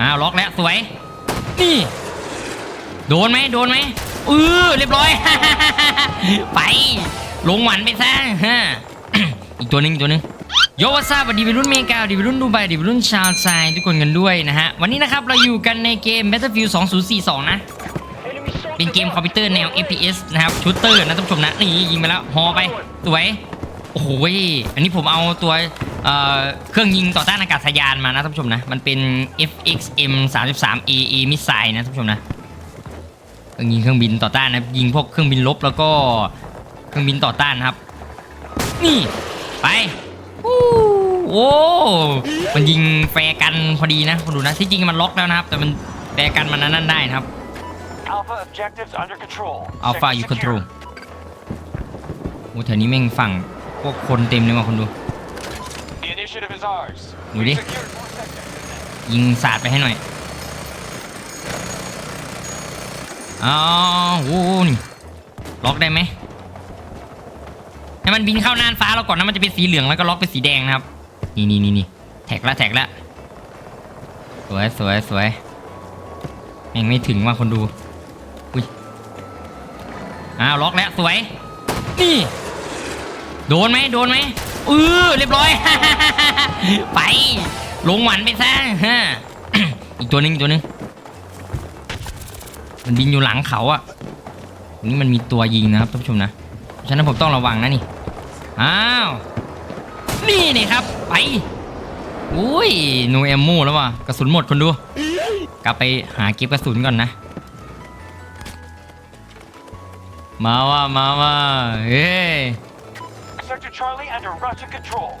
อ้าวล็อกแล้วสวย นี่ โดนไหมโดนไหมเออเรียบร้อย ไปลงหวันไปซะฮะอีกตัวหนึงตัวหนึงโยวัสวัสดีวัยรุ่นเมกาดีวัยรุ่นดูไบดีวัยรุ่นชาวไซทุกคนกันด้วยนะฮะ วันนี้นะครับเราอยู่กันในเกม Battlefield 2042 นะ เป็นเกมคอมพิวเตอร์แนว FPS นะครับชูตเตอร์นะท่านผู้ชมนะ นี่ยิงไปแล้ว ฮอไป สวย โอ้โหเว้ยอันนี้ผมเอาตัว เอ่อเครื่องยิงต่อต้านอากาศยานมานะท่านผู้ชมนะ มันเป็น FXM 33 AA มิสไซล์นะท่านผู้ชมนะเครื่องยิงเครื่องบินต่อต้านนะยิงพวกเครื่องบินลบแล้วก็เครื่องบินต่อต้านนะครับ นี่ไปอู้โอ้มันยิงแฟร์กันพอดีนะคุณดูนะที่จริงมันล็อกแล้วนะครับ แต่มันแฟร์กันมันนั่นได้นะครับ Alpha objectives under control. Alpha Sector you secure. control โอ้แถวนี้แม่งฝั่งพวกคนเต็มเลยว่ะคุณดู ดูดิ Secured more sectors. ยิงสาดไปให้หน่อยอ๋อโอ้โหนี่ล็อกได้ไหมให้มันบินเข้าน่านฟ้าเราก่อนนะมันจะเป็นสีเหลืองแล้วก็ล็อกเป็นสีแดงนะครับ นี่นี่นี่นี่แท็กละแท็กละสวยสวยสวยแม่งไม่ถึงว่าคนดูอุ้ยอ้าวล็อกแล้วสวย นี่ โดนไหมโดนไหมเออเรียบร้อย ไปลงหวันไปซะฮะอีกตัวหนึงตัวหนึงมันบินอยู่หลังเขาอะตรงนี้มันมีตัวยิงนะครับท่านผู้ชมนะฉะนั้นผมต้องระวังนะนี่อ้าวนี่นี่ครับ ไปอุ้ยโนเอมโมแล้วว่ะกระสุนหมดคนดู กลับไปหาเก็บกระสุนก่อนนะ มาว่ามาว่าเฮ้ Charlie under Russian control.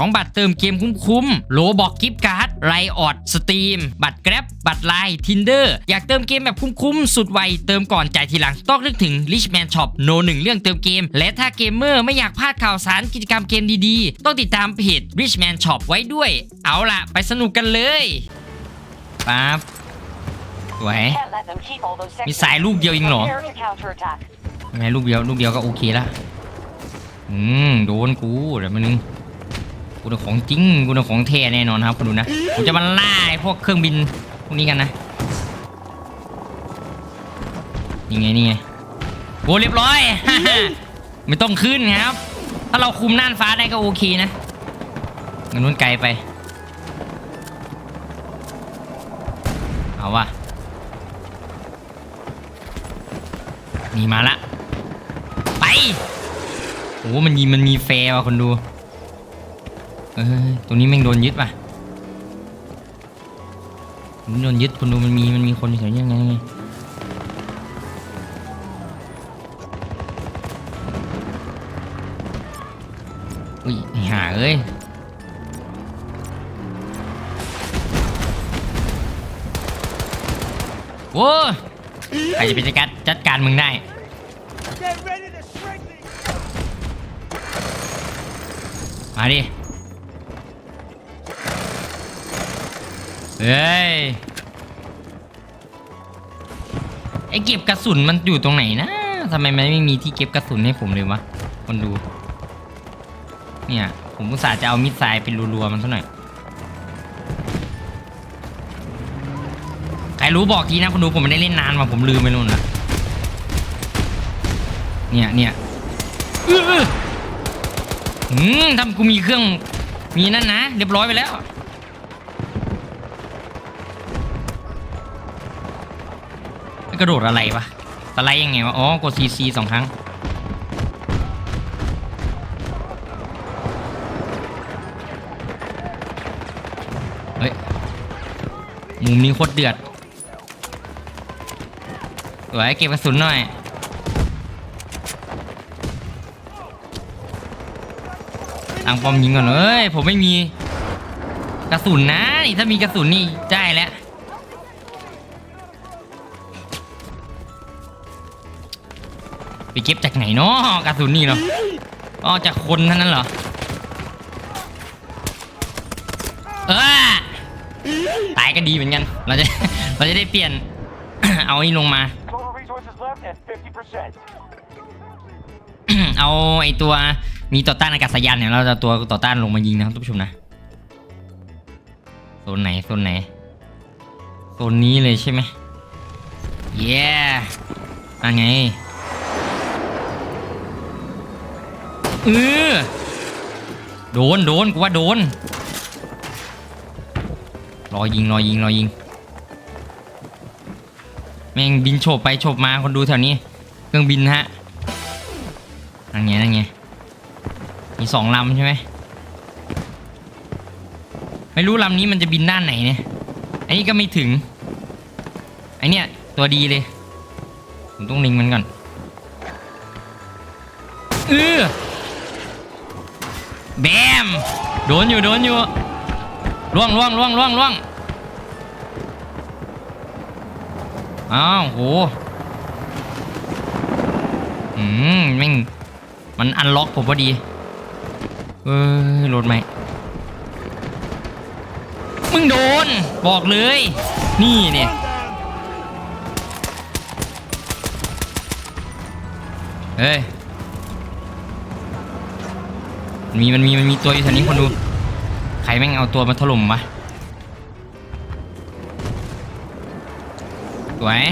ของบัตรเติมเกมคุ้มๆโลบอกกิฟต์การ์ดไรออดสตรีมบัตรแกร็บบัตรไลน์ทินเดอร์อยากเติมเกมแบบคุ้มๆสุดไวเติมก่อนจ่ายทีหลังต้องนึกถึง Richman Shop โนหนึ่งเรื่องเติมเกม และถ้าเกมเมอร์ไม่อยากพลาดข่าวสารกิจกรรมเกมดีๆ ต้องติดตามเพจ Richman Shop ไว้ด้วย เอาล่ะ ไปสนุกกันเลยปั๊บสวยมีสายลูกเดียวเองเหรอไงลูกเดียวลูกเดียวก็โอเคละอืมโดนกูเดี๋ยวมานึง กูเป็นของจริงกูเป็นของแท้แน่นอนครับคุณดูนะกูจะมาล่าไอ้พวกเครื่องบินพวกนี้กันนะนี่ไงนี่ไงโอ้เรียบร้อยไม่ต้องขึ้นครับ ถ้าเราคุมน่านฟ้าได้ก็โอเคนะเงินนู้นไกลไปเอาวะนี่มาละไปโอ้มันมีมันมีแฟร์ว่ะคนดู เออตรงนี้แม่งโดนยึดป่ะมันโดนยึดคนดูมันมีมันมีคนอยู่แถวนี้ยังไงยังไงอุ้ยไอ้ห่าเอ้ยโว้ใครจะเป็นจัดการจัดการมึงได้มาดิ เฮ้ย ไอเก็บกระสุนมันอยู่ตรงไหนนะทำไมมันไม่มีที่เก็บกระสุนให้ผมเลยวะ คนดู เนี่ย ผมอุตส่าห์จะเอามิดไซล์เป็นรัวๆมันซะหน่อย ใครรู้บอกทีนะคนดูผมไม่ได้เล่นนานมาผมลืมไปนู่นละเนี่ยเนี่ยอืมทำกูมีเครื่อง มีนั่นนะ เรียบร้อยไปแล้ว กระโดดอะไรวะสไลด์ยังไงวะ อ๋อ กดซีซีสองครั้ง เฮ้ย มุมนี้โคตรเดือดสวยเก็บกระสุนหน่อยตั้งปอมยิงก่อนเอ้ย ผมไม่มีกระสุนนะ นี่ถ้ามีกระสุนนี่ได้แล้ว เก็บจากไหนเนาะกระสุนนี่เหรออ๋อจากคนเท่านั้นเหรอเออตายก็ดีเหมือนกัน เราจะเราจะได้เปลี่ยน เอานี่ลงมา เอาไอตัวมีต่อต้านอากาศยานเนี่ยเราจะตัวต่อต้านลงมายิงนะครับทุกผู้ชมนะโซนไหนโซนไหนโซนนี้เลยใช่ไหมเย้อันไง เออโดนโดนกูว่าโดนรอยิงรอยิงรอยิงแม่งบินโฉบไปโฉบมาคนดูแถวนี้ เครื่องบินฮะนั่นไงนั่นไงมีสองลำใช่ไหมไม่รู้ลำนี้มันจะบินด้านไหนเนี่ยอันนี้ก็ไม่ถึงไอเนี้ยตัวดีเลยผมต้องลิงมันก่อนเออ แบมโดนอยู่โดนอยู่ล่วงล่วงล่วงล่วงล่วงอ้าวโหอืมแม่งมันอันล็อกผมพอดีเออโหลดไหมมึงโดน บอกเลย นี่เนี่ยเฮ้ย มีมันมีมันมีตัวอยู่แถวนี้คนดู ใครแม่งเอาตัวมาถล่มวะสวย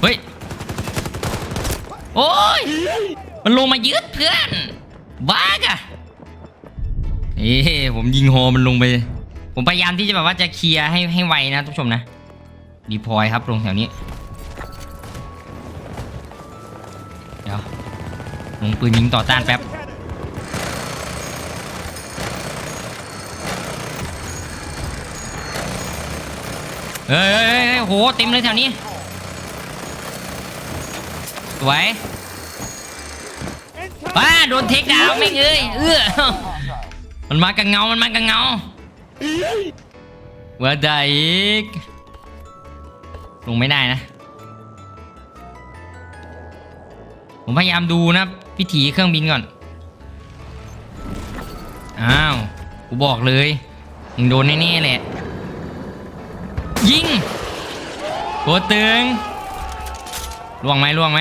เฮ้ย โอ้ย มันลงมายึดเพื่อน บ้ากะเอ้ผมยิงฮอมันลงไป ผมพยายามที่จะแบบว่าจะเคลียร์ให้ให้ไวนะทุกผู้ชมนะ ดีพอยครับลงแถวนี้ ลงปืนยิงต่อต้านแป๊บเฮ้ยโหเต็มเลยแถวนี้สวยป้าโดนเทคดาวไม่เอ้ยเอื้อมันมากับเงา มันมากับเงาว่าได้อีกลงไม่ได้นะ ผมพยายามดูนะ พิถีเครื่องบินก่อน อ้าว กูบอกเลย มึงโดนแน่ๆแหละ ยิงตัวตึงล่วงไหมล่วงไหม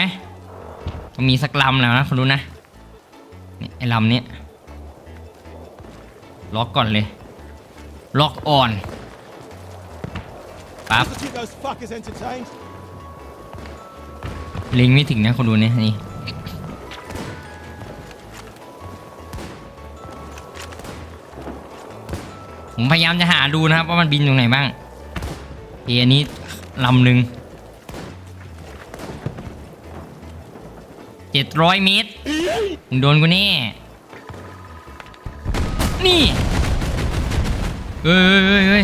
ต้องมีสักลำแล้วนะคุณดูนะนี่ไอ้ลำนี้ล็อกก่อนเลย ล็อกออนปั๊บ To keep those fuckers entertained. ลิงไม่ถึงนะคนดูเนี่ยนี่ ผมพยายามจะหาดูนะครับว่ามันบินตรงไหนบ้างเออันนี้ลำหนึ่งเจ็ดร้อยเมตรมึงโดนกูแน่นี่เฮ้ยเฮ้ยเฮ้ย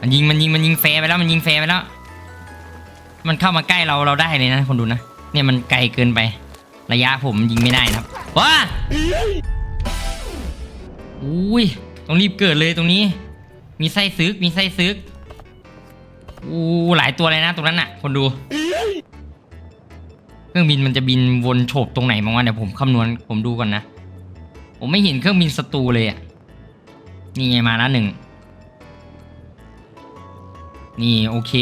มันยิงมันยิงมันยิงแฟร์ไปแล้วมันยิงแฟร์ไปแล้ว มันเข้ามาใกล้เราเราได้เลยนะคนดูนะ เนี่ยมันไกลเกินไประยะผมยิงไม่ได้นะครับว้า อุ้ยต้องรีบเกิดเลยตรงนี้ มีไส้ซึก มีไส้ซึกอู้หลายตัวเลยนะตรงนั้นน่ะ คนดู เครื่องบินมันจะบินวนโฉบตรงไหนบ้างวะเดี๋ยวผมคำนวณผมดูก่อนนะ ผมไม่เห็นเครื่องบินศัตรูเลยอะ นี่ไงมาแล้วหนึ่ง นี่โอเค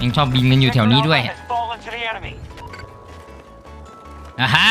ยังชอบบินกันอยู่แถวนี้ด้วย Sector Alpha has fallen to the enemy. อ่าฮะ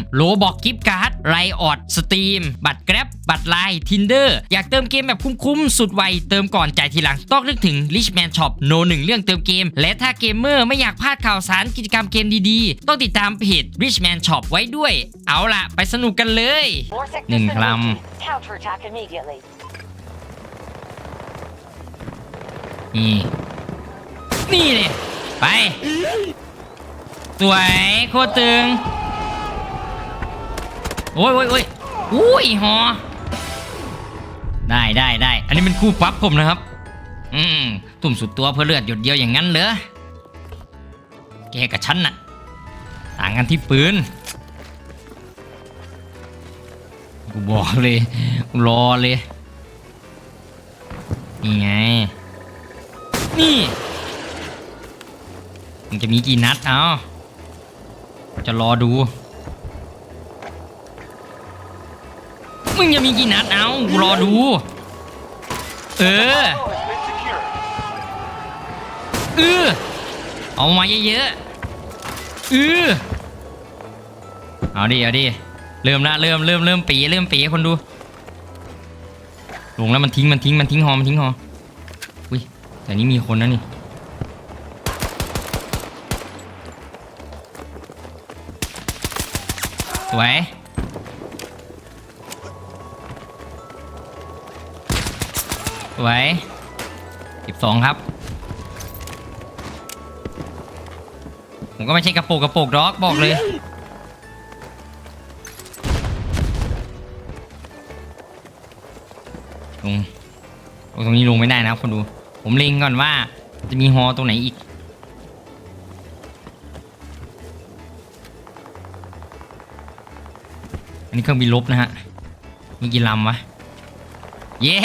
ๆโลบอกกิฟต์การ์ดไลออดสตรีมบัตรแกร็บบัตรไลน์ทินเดอร์อยากเติมเกมแบบคุ้มๆ สุดไว เติมก่อนจ่ายทีหลัง ต้องนึกถึง Richman Shop โนหนึ่งเรื่องเติมเกม และถ้าเกมเมอร์ไม่อยากพลาดข่าวสารกิจกรรมเกมดีๆ ต้องติดตามเพจ Richman Shop ไว้ด้วย เอาล่ะ ไปสนุกกันเลย More sectors Đừng been làm. located. Counterattack immediately. นี่นี่เลยไปสวยโคตรตึง โอ้ยโอ้ยโอ้ยอุ้ยหอได้ได้ได้ อันนี้เป็นคู่ปั๊บผมนะครับ อืมตุ่มสุดตัวเพื่อเลือดหยดเดียวอย่างนั้นเหรอ แกกับฉันน่ะ ต่างกันที่ปืน กูบอกเลยกูรอเลย นี่ไง นี่มันจะมีกี่นัดเอาจะรอดู มึงจะมีกี่นัดเอากูรอดู เออ เออเอามาเยอะๆเออเอาดิเอาดิเริ่มละเริ่มเริ่มเริ่มปีเริ่มปีคนดูลงแล้วมันทิ้งมันทิ้งมันทิ้งหอมันทิ้งหออุ้ยแต่นี้มีคนนะนี่สวย วยสิบสองครับ ผมก็ไม่ใช่กระโปรงกระโปรงด็อกบอกเลย ลงลงตรงนี้ลงไม่ได้นะครับคนดู ผมเล็งก่อนว่าจะมีฮอตรงไหนอีกอันนี้เครื่องบินลบนะฮะ มีกี่ลำวะ เย้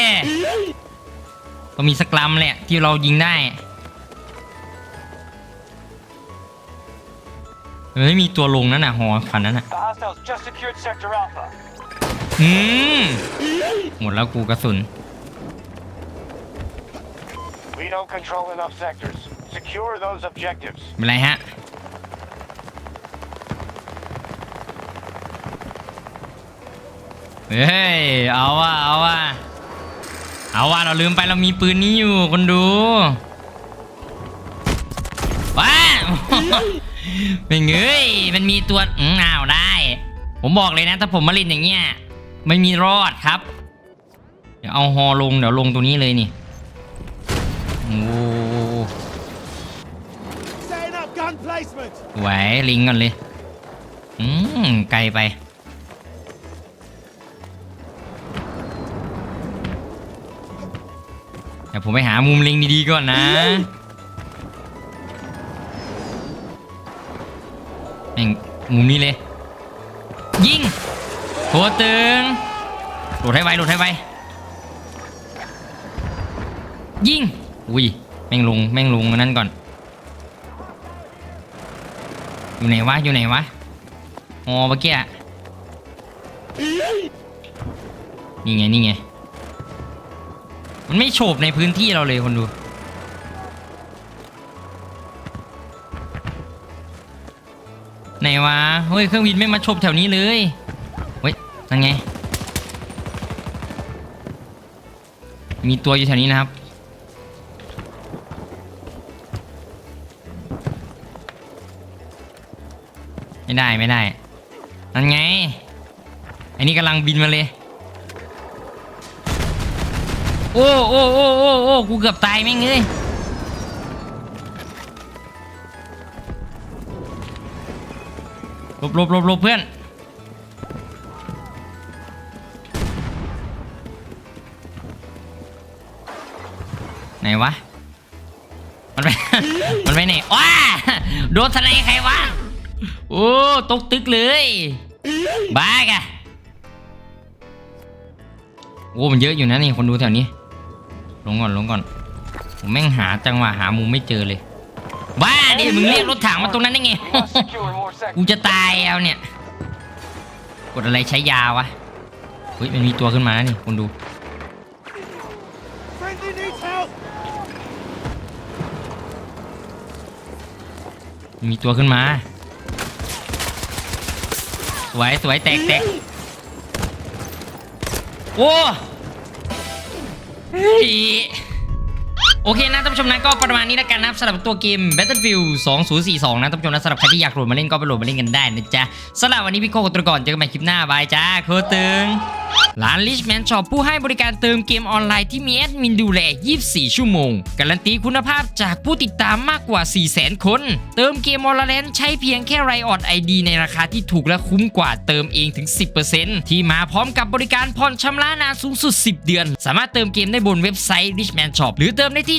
ก็มีสักลำแหละที่เรายิงได้มันไม่มีตัวลงนั่นน่ะหอคันนั้นน่ะ The hostiles just secured Sector Alpha. อืม หมดแล้วกูกระสุน We don't control enough sectors. Secure those objectives. เป็นไรฮะ เฮ้ย เอาว่ะ เอาว่ะ เอาว่ะเราลืมไปเรามีปืนนี้อยู่คนดูว้าไม่เงยมันมีตัวอืมอ้าวได้ ผมบอกเลยนะ ถ้าผมมาเล่นอย่างเงี้ยไม่มีรอดครับ เดี๋ยวเอาฮอลงเดี๋ยวลงตัวนี้เลยนี่โอ้ Setting up gun placement. สวยลิงก่อนเลย อืมไกลไป เดี๋ยวผมไปหามุมลิงดีๆก่อนนะแม่งมุมนี้เลย ยิงโคตรตึงโหลดให้ไวโหลดให้ไวยิงอุ้ยแม่งลงแม่งลงนนั้นก่อน อยู่ไหนวะอยู่ไหนวะอ๋อเมื่อกี้นี่ไงนี่ไง มันไม่โฉบในพื้นที่เราเลยคนดู ไหนวะ เฮ้ย เครื่องบินไม่มาโฉบแถวนี้เลย เฮ้ย นั่นไง มีตัวอยู่แถวนี้นะครับ ไม่ได้ไม่ได้ นั่นไง อันนี้กำลังบินมาเลย โอ้โอ้โอ้โอ้โอ้กูเกือบตายแม่งเลยหลบหลบหลบหลบเพื่อนไหนวะ มันไป มันไปไหนว้าโดนทนายใครวะ โอ้ตกตึกเลย บ้ากะโอ้มันเยอะอยู่นะนี่คนดูแถวนี้ ลงก่อนลงก่อนผมแม่งหาจังหวะหามุมไม่เจอเลยบ้าดิมึงเรียกรถถังมาตรงนั้นได้ไง You must secure more กู sectors. จะตายเอาเนี่ย กดอะไรใช้ยาวะเฮ้ยมันมีตัวขึ้นมาแล้วนี่คนดู Friendly needs help. มีตัวขึ้นมา สวยสวยแตกแตกโอ้ เฮ้ย โอเคนะท่านผู้ชมนะก็ประมาณนี้แล้วกันนะครับสำหรับตัวเกม Battlefield 2042 นะท่านผู้ชมนะสำหรับใครที่อยากโหลดมาเล่นก็ไปโหลดมาเล่นกันได้นะจ๊ะสำหรับวันนี้พี่โก้กับตัวก่อนเจอกันใหม่คลิปหน้าบายจ้าโคตรตึงร้าน Richman Shop ผู้ให้บริการเติมเกมออนไลน์ที่มีแอดมินดูแล 24 ชั่วโมง การันตีคุณภาพจากผู้ติดตามมากกว่า 400,000 คน เติมเกมออลแลน์ใช้เพียงแค่ไรออดไอดีในราคาที่ถูกและคุ้มกว่าเติมเองถึง 10%ที่มาพร้อมกับบริการผ่อนชำระนานสูงสุด 10 เดือน สามารถเติมเกมได้บนเว็บไซต์ Richman Shop หรือเติมได้ที่